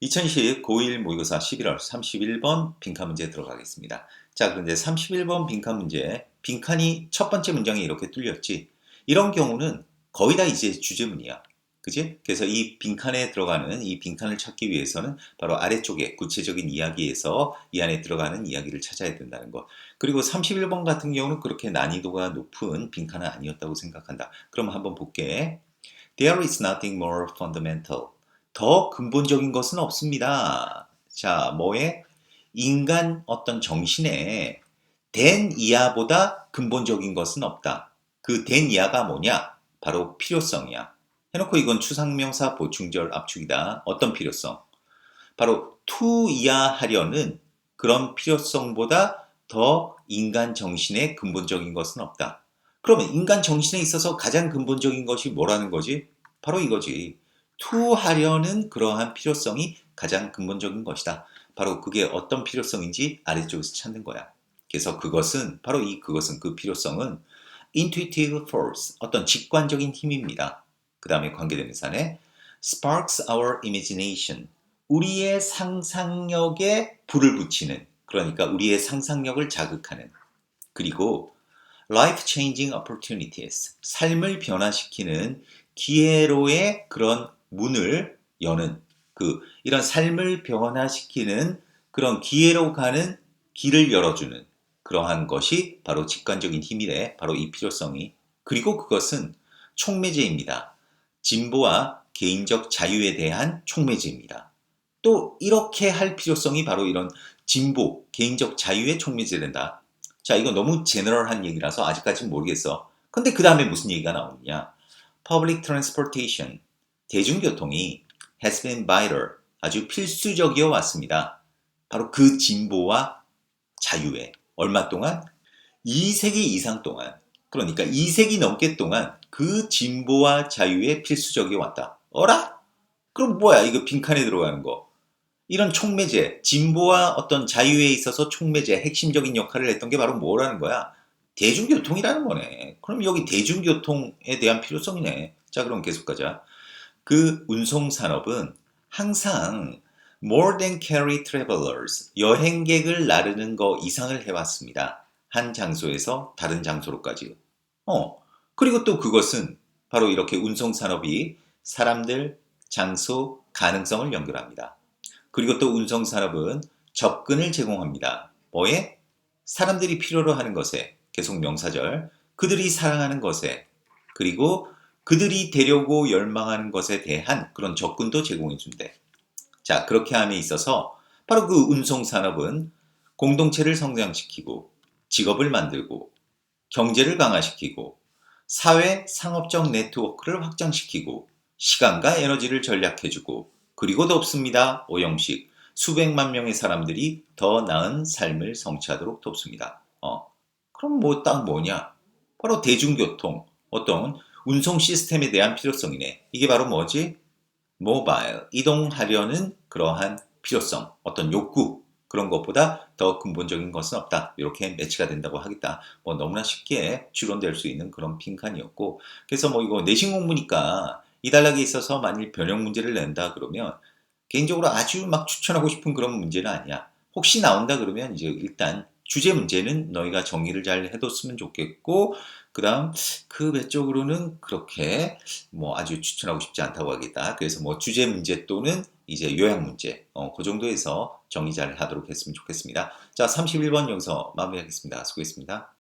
2020 고1 모의고사 11월 31번 빈칸 문제 들어가겠습니다. 자, 그런데 31번 빈칸 문제, 빈칸이 첫 번째 문장이 이렇게 뚫렸지. 이런 경우는 거의 다 이제 주제문이야. 그지? 그래서 이 빈칸에 들어가는 이 빈칸을 찾기 위해서는 바로 아래쪽에 구체적인 이야기에서 이 안에 들어가는 이야기를 찾아야 된다는 것. 그리고 31번 같은 경우는 그렇게 난이도가 높은 빈칸은 아니었다고 생각한다. 그럼 한번 볼게. There is nothing more fundamental. 더 근본적인 것은 없습니다. 자, 뭐에? 인간 어떤 정신에 된 이하보다 근본적인 것은 없다. 그 된 이하가 뭐냐? 바로 필요성이야. 해놓고 이건 추상명사 보충절 압축이다. 어떤 필요성? 바로 투 이하하려는 그런 필요성보다 더 인간 정신에 근본적인 것은 없다. 그러면 인간 정신에 있어서 가장 근본적인 것이 뭐라는 거지? 바로 이거지. 투하려는 그러한 필요성이 가장 근본적인 것이다. 바로 그게 어떤 필요성인지 아래쪽에서 찾는 거야. 그래서 그것은 바로 이 그것은 그 필요성은 intuitive force 어떤 직관적인 힘입니다. 그 다음에 관계되는 산에 sparks our imagination 우리의 상상력에 불을 붙이는 그러니까 우리의 상상력을 자극하는 그리고 life changing opportunities 삶을 변화시키는 기회로의 그런 문을 여는 그 이런 삶을 변화시키는 그런 기회로 가는 길을 열어주는 그러한 것이 바로 직관적인 힘이래. 바로 이 필요성이. 그리고 그것은 촉매제입니다. 진보와 개인적 자유에 대한 촉매제입니다. 또 이렇게 할 필요성이 바로 이런 진보, 개인적 자유의 촉매제된다. 자, 이거 너무 제너럴한 얘기라서 아직까지는 모르겠어. 근데 그 다음에 무슨 얘기가 나오느냐? Public transportation, 대중교통이 has been vital, 아주 필수적이어 왔습니다. 바로 그 진보와 자유에 얼마 동안? 2세기 이상 동안 그러니까 2세기 넘게 동안 그 진보와 자유에 필수적이어 왔다. 어라? 그럼 뭐야 이거 빈칸에 들어가는 거. 이런 촉매제, 진보와 어떤 자유에 있어서 촉매제, 핵심적인 역할을 했던 게 바로 뭐라는 거야? 대중교통이라는 거네. 그럼 여기 대중교통에 대한 필요성이네. 자, 그럼 계속 가자. 그 운송산업은 항상 more than carry travelers, 여행객을 나르는 거 이상을 해왔습니다. 한 장소에서 다른 장소로까지. 어, 그리고 또 그것은 바로 이렇게 운송산업이 사람들, 장소, 가능성을 연결합니다. 그리고 또 운송산업은 접근을 제공합니다. 뭐에? 사람들이 필요로 하는 것에, 계속 명사절, 그들이 사랑하는 것에, 그리고 그들이 되려고 열망하는 것에 대한 그런 접근도 제공해 준대. 자, 그렇게 함에 있어서 바로 그 운송 산업은 공동체를 성장시키고 직업을 만들고 경제를 강화시키고 사회 상업적 네트워크를 확장시키고 시간과 에너지를 전략해주고 그리고 돕습니다. 오영식 수백만 명의 사람들이 더 나은 삶을 성취하도록 돕습니다. 어, 그럼 뭐 딱 뭐냐? 바로 대중교통 어떤 운송 시스템에 대한 필요성이네. 이게 바로 뭐지? 모바일 이동하려는 그러한 필요성, 어떤 욕구 그런 것보다 더 근본적인 것은 없다. 이렇게 매치가 된다고 하겠다. 뭐 너무나 쉽게 추론될 수 있는 그런 빈칸이었고 그래서 뭐 이거 내신 공부니까 이 단락에 있어서 만일 변형 문제를 낸다 그러면 개인적으로 아주 막 추천하고 싶은 그런 문제는 아니야. 혹시 나온다 그러면 이제 일단 주제 문제는 너희가 정리를 잘 해뒀으면 좋겠고 그 다음 그 외적으로는 그렇게 뭐 아주 추천하고 싶지 않다고 하겠다. 그래서 뭐 주제 문제 또는 이제 요약 문제 어, 그 정도에서 정리 잘 하도록 했으면 좋겠습니다. 자 31번 여기서 마무리하겠습니다. 수고했습니다.